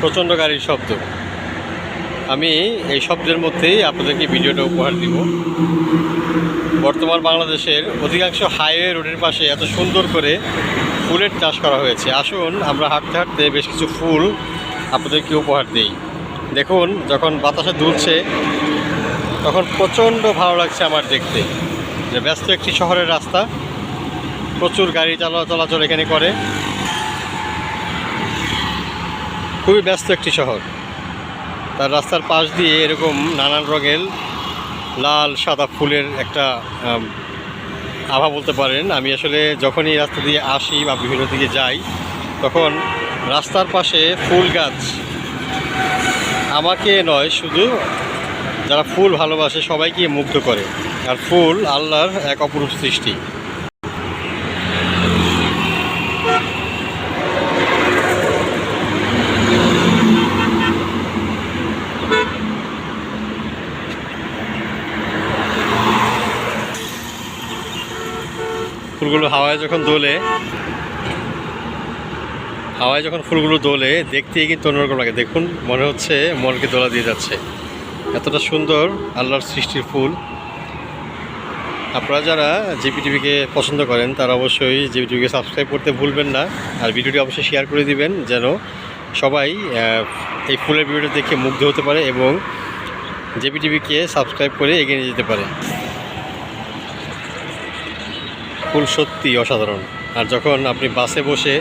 প্রচণ্ড গাড়ির শব্দ। আমি এই শব্দের মধ্যেই আপনাদেরকে ভিডিওটা উপহার দিব। বর্তমান বাংলাদেশের অধিকাংশ হাইওয়ে রোডের পাশে এত সুন্দর করে ফুলের চাষ করা হয়েছে। আসুন, আমরা হাঁটতে হাঁটতে বেশ কিছু ফুল আপনাদেরকে উপহার দিই। দেখুন, যখন বাতাসে দুলছে, তখন প্রচণ্ড ভালো লাগছে আমার দেখতে। যে ব্যস্ত একটি শহরের রাস্তা, প্রচুর গাড়ি চালা চলাচল এখানে করে। খুবই ব্যস্ত একটি শহর। তার রাস্তার পাশ দিয়ে এরকম নানান রঙের লাল, সাদা ফুলের একটা আভা বলতে পারেন। আমি আসলে যখনই রাস্তা দিয়ে আসি বা বিভিন্ন দিকে যাই, তখন রাস্তার পাশে ফুল গাছ। আমাকে নয়, শুধু যারা ফুল ভালোবাসে সবাইকে মুগ্ধ করে। আর ফুল আল্লাহর এক অপরূপ সৃষ্টি। ফুলগুলো হাওয়ায় যখন দোলে, হাওয়ায় যখন ফুলগুলো দোলে, দেখতেই কিন্তু অন্যরকম লাগে। দেখুন, মনে হচ্ছে মনকে দোলা দিয়ে যাচ্ছে। এতটা সুন্দর আল্লাহর সৃষ্টির ফুল। আপনারা যারা জিপি টিভিকে পছন্দ করেন, তারা অবশ্যই জিপি টিভিকে সাবস্ক্রাইব করতে ভুলবেন না। আর ভিডিওটি অবশ্যই শেয়ার করে দিবেন, যেন সবাই এই ফুলের ভিডিওটা দেখে মুগ্ধ হতে পারে এবং জেপি টিভিকে সাবস্ক্রাইব করে এগিয়ে যেতে পারে। ফুল সত্যি অসাধারণ। আর যখন আপনি বাসে বসে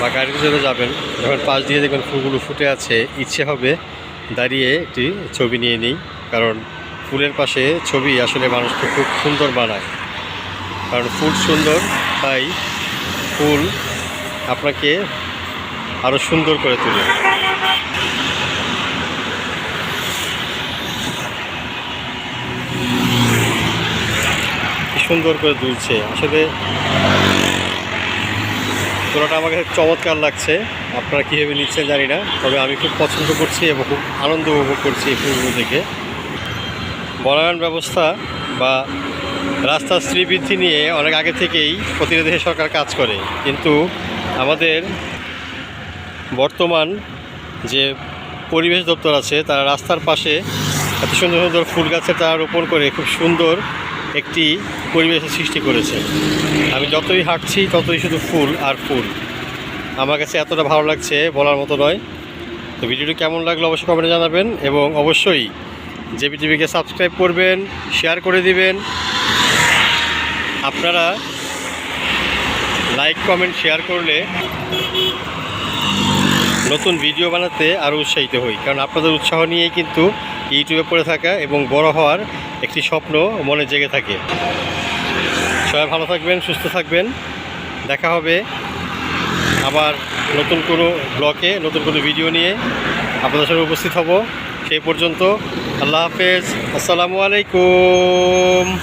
বা গাড়িতে চলে যাবেন, যখন পাশ দিয়ে দেখবেন ফুলগুলো ফুটে আছে, ইচ্ছে হবে দাঁড়িয়ে একটি ছবি নিয়ে নিই। কারণ ফুলের পাশে ছবি আসলে মানুষকে খুব সুন্দর বানায়। কারণ ফুল সুন্দর, তাই ফুল আপনাকে আরও সুন্দর করে তোলে। সুন্দর করে দুলছে। আসলে তোলাটা আমাকে চমৎকার লাগছে। আপনারা কীভাবে নিচ্ছেন জানি না, তবে আমি খুব পছন্দ করছি এবং খুব আনন্দ উপভোগ করছি এই ফুলগুলো দেখে। বনায়ন ব্যবস্থা বা রাস্তার শ্রীবৃদ্ধি নিয়ে অনেক আগে থেকেই প্রতিটি দেশে সরকার কাজ করে। কিন্তু আমাদের বর্তমান যে পরিবেশ দপ্তর আছে, তারা রাস্তার পাশে এত সুন্দর সুন্দর ফুল গাছের তারা রোপণ করে, খুব সুন্দর একটি পরিবেশের সৃষ্টি করেছে। আমি যতই হাঁটছি, ততই শুধু ফুল আর ফুল। আমার কাছে এতটা ভালো লাগছে বলার মতো নয়। তো ভিডিওটি কেমন লাগল অবশ্যই কমেন্টে জানাবেন এবং অবশ্যই জেবি টিভিকে সাবস্ক্রাইব করবেন, শেয়ার করে দিবেন। আপনারা লাইক, কমেন্ট, শেয়ার করলে নতুন ভিডিও বানাতে আরও উৎসাহিত হই। কারণ আপনাদের উৎসাহ নিয়েই কিন্তু ইউটিউবে পড়ে থাকা এবং বড় হওয়ার একটি স্বপ্ন মনে জেগে থাকে। সবাই ভালো থাকবেন, সুস্থ থাকবেন। দেখা হবে আবার নতুন কোনো ব্লকে, নতুন কোনো ভিডিও নিয়ে আপনাদের সঙ্গে উপস্থিত হব। সেই পর্যন্ত আল্লাহ হাফেজ। আসসালামু আলাইকুম।